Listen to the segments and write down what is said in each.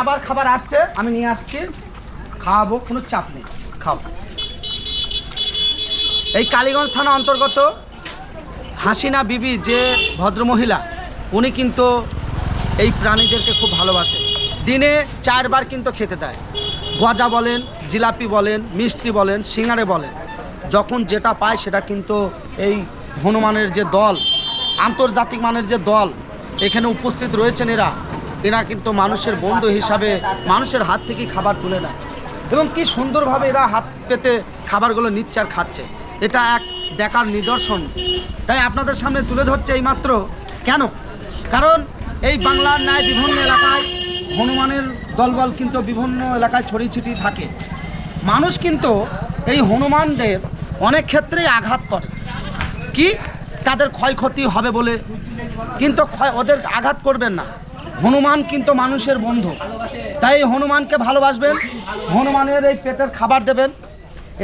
আবার খাবার আসছে, আমি নিয়ে আসছি। খাওয়াবো, কোনো চাপ নেই। খাও। এই কালীগঞ্জ থানা অন্তর্গত হাসিনা বিবি যে ভদ্রমহিলা, উনি কিন্তু এই প্রাণীদেরকে খুব ভালোবাসে। দিনে চারবার কিন্তু খেতে দেয়। গজা বলেন, জিলাপি বলেন, মিষ্টি বলেন, সিঙ্গারে বলেন। যখন যেটা পায় সেটা কিন্তু এই হনুমানের যে দল, আন্তর্জাতিক মানের যে দল, এখানে উপস্থিত রয়েছেন এরা। এরা কিন্তু মানুষের বন্ধু হিসাবে মানুষের হাত থেকেই খাবার তুলে নেয়। এবং কি সুন্দরভাবে এরা হাত পেতে খাবারগুলো নিচ্ছে আর খাচ্ছে। এটা এক দেখার নিদর্শন। তাই আপনাদের সামনে তুলে ধরছে এই মাত্র কেন? কারণ এই বাংলার ন্যায় বিভিন্ন এলাকায় হনুমানের দলবল কিন্তু বিভিন্ন এলাকায় ছড়িয়ে ছিটিয়ে থাকে। মানুষ কিন্তু এই হনুমানদের অনেক ক্ষেত্রেই আঘাত করে। কি? তাদের ক্ষয়ক্ষতি হবে বলে। কিন্তু ক্ষয় ওদের আঘাত করবেন না। হনুমান কিন্তু মানুষের বন্ধু। তাই হনুমানকে ভালোবাসবেন হনুমানের এই পেটের খাবার দেবেন।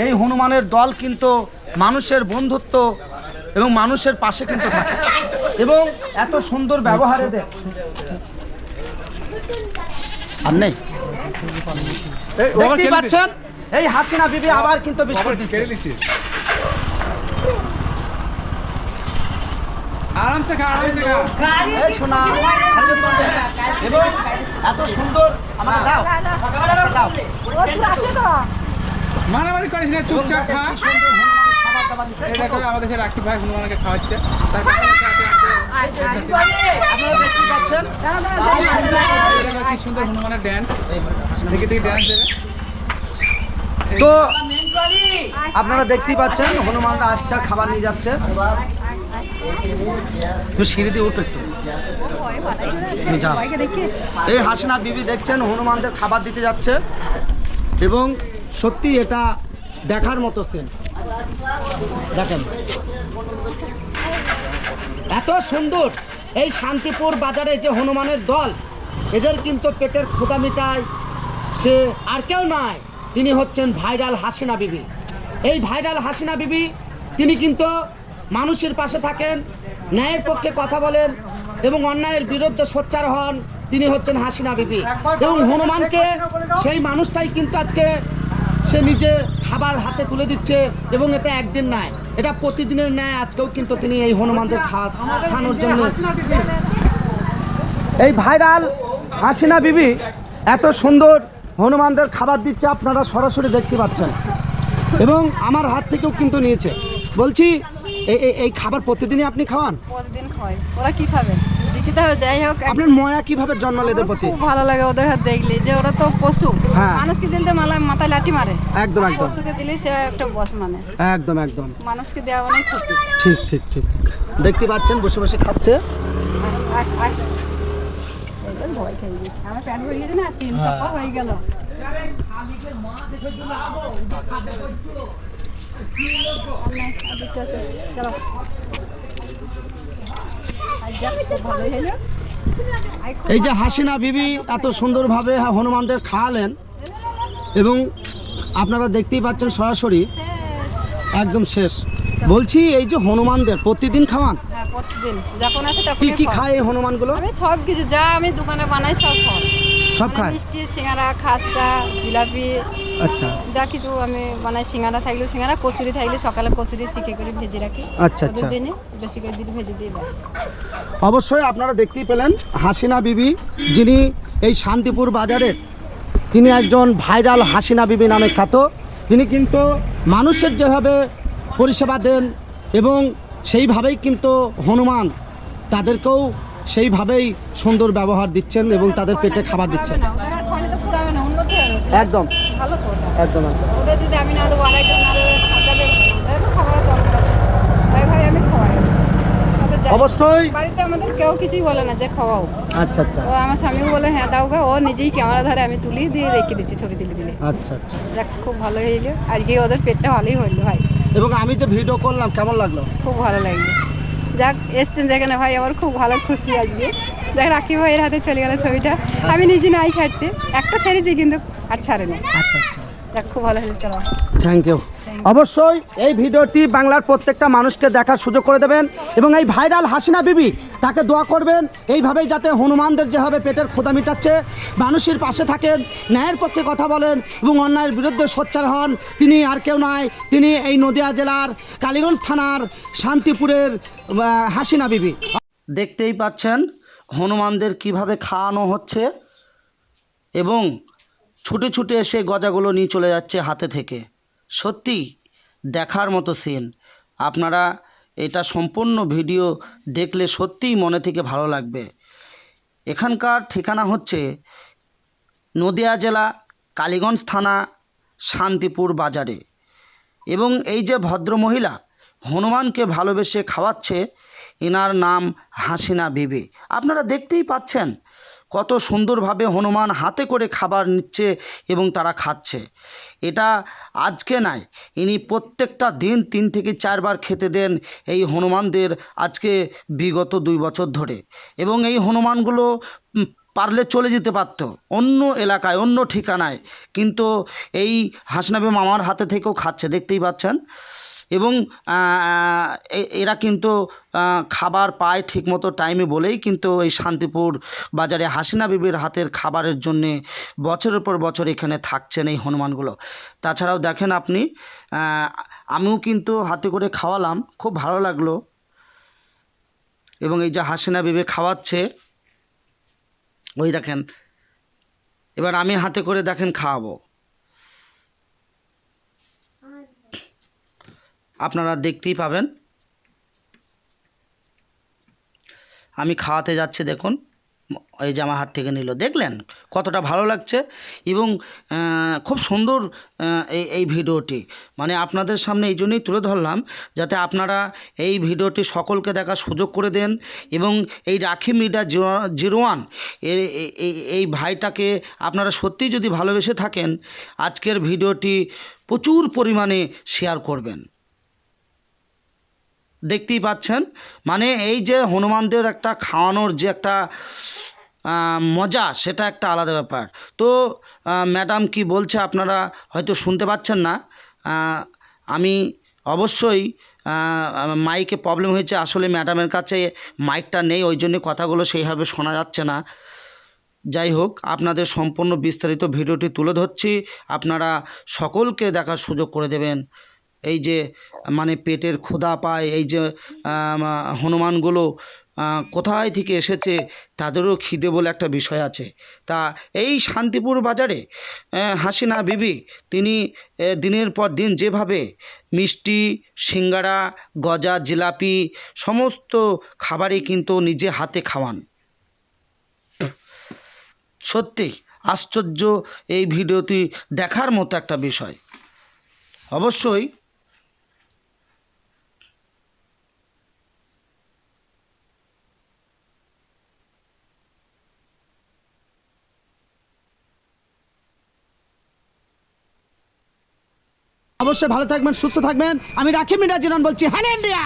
এই হনুমানের দল কিন্তু মানুষের বন্ধুত্ব এবং মানুষের পাশে কিন্তু থাকে। এবং এত সুন্দর ব্যবহারে দেয় আর নেই। দেখতেই পাচ্ছেন? এই হাসিনা বিবি আবার কিন্তু বিস্কুট দিচ্ছে। আরামসে খা আরামসে খা। এই শোনা এবং এত সুন্দর আমাকে দাও। দাও। মারামারি করিস না চুপচাপ খা। কি সুন্দর হনুমান খাবার দাবার দিচ্ছে। এই দেখো আমাদের সে রাখি ভাই হনুমানকে খাওয়াচ্ছে। আপনারা দেখতে পাচ্ছেন? কি সুন্দর হনুমানের ড্যান্স দেখে দেখে ড্যান্স দেবে। তো আপনারা দেখতেই পাচ্ছেন হনুমানরা আসছে আর খাবার নিয়ে যাচ্ছে। তুমি সিঁড়ি দিয়ে উঠো একটু। এই হাসিনা বিবি দেখছেন, হনুমানদের খাবার দিতে যাচ্ছে এবং সত্যি এটা দেখার মতো সিন দেখেন। এত সুন্দর এই শান্তিপুর বাজারে যে হনুমানের দল, এদের কিন্তু পেটের ক্ষুদা মিটায়, সে আর কেউ নয় তিনি হচ্ছেন ভাইরাল হাসিনা বিবি। এই ভাইরাল হাসিনা বিবি, তিনি কিন্তু মানুষের পাশে থাকেন, ন্যায়ের পক্ষে কথা বলেন এবং অন্যায়ের বিরুদ্ধে সোচ্চার হন, তিনি হচ্ছেন হাসিনা বিবি। এবং হনুমানকে সেই মানুষটাই কিন্তু আজকে সে নিজে খাবার হাতে তুলে দিচ্ছে এবং এটা একদিন নয়, এটা প্রতিদিনের ন্যায় আজকেও কিন্তু তিনি এই হনুমানদের খাওয়ানোর জন্য এই ভাইরাল হাসিনা বিবি এত সুন্দর হনুমানদের খাবার দিচ্ছে, আপনারা সরাসরি দেখতে পাচ্ছেন। এবং আমার হাত থেকেও কিন্তু নিয়েছে। বলছি এই এই- এই খাবার প্রতিদিনই আপনি খাওয়ান? প্রতিদিন খায় ওরা কি খাবে? দিতে তো যাই হোক। আপনার ময়া কীভাবে জন্মাল এদের প্রতি? খুব ভালো লাগে ওদের হাত দেখলে যে ওরা তো পশু। হ্যাঁ। মানুষকে দিলে তো মালা মাথায় লাঠি মারে। একদম একদম। পশুকে দিলে সে একটা বস মানে। একদম একদম। মানুষকে দেওয়া মানে ক্ষতি। ঠিক ঠিক ঠিক। দেখতে পাচ্ছেন বসে বসে খাচ্ছে। আমার প্যান্ট তিন। হয়ে গেল। এই যে হাসিনা বিবি এত সুন্দরভাবে হনুমানদের খাওয়ালেন এবং আপনারা দেখতেই পাচ্ছেন সরাসরি একদম শেষ। বলছি এই যে হনুমানদের প্রতিদিন খাওয়ান? হ্যাঁ প্রতিদিন। যখন আসে তখন কি কি খায় এই হনুমানগুলো? আমি সব কিছু যা আমি দোকানে বানাই সব সব সব মানে মিষ্টি সিঙ্গারা খাস্তা জিলাপি আচ্ছা যা কিছু আমি বানাই সিঙ্গারা থাকলে সিঙ্গারা কচুরি থাকলে সকালে কচুরি চিকে করে ভেজে রাখি আচ্ছা, আচ্ছা। বেশি করে দিন ভেজে ব্যাস। অবশ্যই আপনারা দেখতেই পেলেন হাসিনা বিবি যিনি এই শান্তিপুর বাজারের তিনি একজন ভাইরাল হাসিনা বিবি নামে খ্যাত তিনি কিন্তু মানুষের যেভাবে পরিষেবা দেন এবং সেইভাবেই কিন্তু হনুমান তাদেরকেও সেইভাবেই সুন্দর ব্যবহার দিচ্ছেন এবং তাদের পেটে খাবার দিচ্ছেন। একদম। একদম অবশ্যই। বাড়িতে আমাদের কেউ কিছুই বলে না যে খাওয়াও আচ্ছা আচ্ছা। ও আমার স্বামীও বলে হ্যাঁ দাও গা ও নিজেই ক্যামেরা ধরে আমি তুলি দিয়ে রেখে দিচ্ছি ছবি তুলে দিলে আচ্ছা আচ্ছা। যাক খুব ভালো হইল আজকে ওদের পেটটা ভালোই হইল ভাই। এবং আমি যে ভিডিও করলাম কেমন লাগল? খুব ভালো লাগল। যাক এসছেন যেখানে ভাই আমার খুব ভালো খুশি আসবে দেখ রাখি ভাইয়ের হাতে চলে গেল ছবিটা। আমি নিজে নাই ছাড়তে একটা ছেড়েছি কিন্তু আর ছাড়ে না আচ্ছা। যাক খুব ভালো হয়েছে চলো। থ্যাংক ইউ অবশ্যই এই ভিডিওটি বাংলার প্রত্যেকটা মানুষকে দেখার সুযোগ করে দেবেন। এবং এই ভাইরাল হাসিনা বিবি তাকে দোয়া করবেন। এইভাবেই যাতে হনুমানদের যেভাবে পেটের ক্ষুদা মিটাচ্ছে, মানুষের পাশে থাকেন, ন্যায়ের পক্ষে কথা বলেন এবং অন্যায়ের বিরুদ্ধে সোচ্চার হন। তিনি আর কেউ নয়, তিনি এই নদিয়া জেলার কালীগঞ্জ থানার শান্তিপুরের হাসিনা বিবি। দেখতেই পাচ্ছেন হনুমানদের কীভাবে খাওয়ানো হচ্ছে এবং ছুটে ছুটে এসে গজাগুলো নিয়ে চলে যাচ্ছে হাতে থেকে। সত্যি দেখার মতো সিন আপনারা এটা সম্পূর্ণ ভিডিও দেখলে সত্যিই মনে থেকে ভালো লাগবে। এখানকার ঠিকানা হচ্ছে নদিয়া জেলা, কালীগঞ্জ থানা, শান্তিপুর বাজারে। এবং এই যে ভদ্রমহিলা হনুমানকে ভালোবেসে খাওয়াচ্ছে, এনার নাম হাসিনা বিবি। আপনারা দেখতেই পাচ্ছেন কত সুন্দরভাবে হনুমান হাতে করে খাবার নিচ্ছে এবং তারা খাচ্ছে। এটা আজকে নয়, ইনি প্রত্যেকটা দিন তিন থেকে চারবার খেতে দেন এই হনুমানদের আজকে বিগত দুই বছর ধরে। এবং এই হনুমানগুলো পারলে চলে যেতে পারত, অন্য এলাকায়, অন্য ঠিকানায়। কিন্তু এই হাসনাবে মামার হাতে থেকেও খাচ্ছে, দেখতেই পাচ্ছেন? এবং এরা কিন্তু খাবার পায় ঠিকমতো টাইমে বলেই কিন্তু এই শান্তিপুর বাজারে হাসিনা বিবির হাতের খাবারের জন্যে বছরের পর বছর এখানে থাকছেন এই হনুমানগুলো। তাছাড়াও দেখেন আপনি আমিও কিন্তু হাতে করে খাওয়ালাম, খুব ভালো লাগল। এবং এই যে হাসিনা বিবি খাওয়াচ্ছে, ওই দেখেন, এবার আমি হাতে করে দেখেন খাওয়াবো। আপনারা দেখতেই পাবেন। আমি খাওয়াতে যাচ্ছি, দেখুন। এই যে আমার হাত থেকে নিল। দেখলেন কতটা ভালো লাগছে এবং খুব সুন্দর এই এই ভিডিওটি। মানে আপনাদের সামনে এই জন্যই তুলে ধরলাম, যাতে আপনারা এই ভিডিওটি সকলকে দেখার সুযোগ করে দেন এবং এই রাখি মিডা জিরো ওয়ান এই ভাইটাকে আপনারা সত্যিই যদি ভালোবেসে থাকেন, আজকের ভিডিওটি প্রচুর পরিমাণে শেয়ার করবেন। দেখতেই পাচ্ছেন। মানে এই যে হনুমানদের একটা খাওয়ানোর যে একটা মজা, সেটা একটা আলাদা ব্যাপার। তো ম্যাডাম কি বলছে আপনারা হয়তো শুনতে পাচ্ছেন না। আমি অবশ্যই মাইকে প্রবলেম হয়েছে। আসলে ম্যাডামের কাছে মাইকটা নেই, ওই জন্য কথাগুলো সেইভাবে শোনা যাচ্ছে না। যাই হোক, আপনাদের সম্পূর্ণ বিস্তারিত ভিডিওটি তুলে ধরছি। আপনারা সকলকে দেখার সুযোগ করে দেবেন। এই যে মানে পেটের ক্ষুধা পায়, এই যে হনুমানগুলো কোথায় থেকে এসেছে, তাদেরও খিদে বলে একটা বিষয় আছে। তা এই শান্তিপুর বাজারে হাসিনা বিবি, তিনি দিনের পর দিন যেভাবে মিষ্টি, সিঙ্গারা, গজা, জিলাপি, সমস্ত খাবারই কিন্তু নিজে হাতে খাওয়ান। সত্যি, আশ্চর্য এই ভিডিওটি দেখার মতো একটা বিষয়। অবশ্যই অবশ্যই ভালো থাকবেন সুস্থ থাকবেন। আমি রাখি মিনা জিরন বলছি হ্যালো ইন্ডিয়া!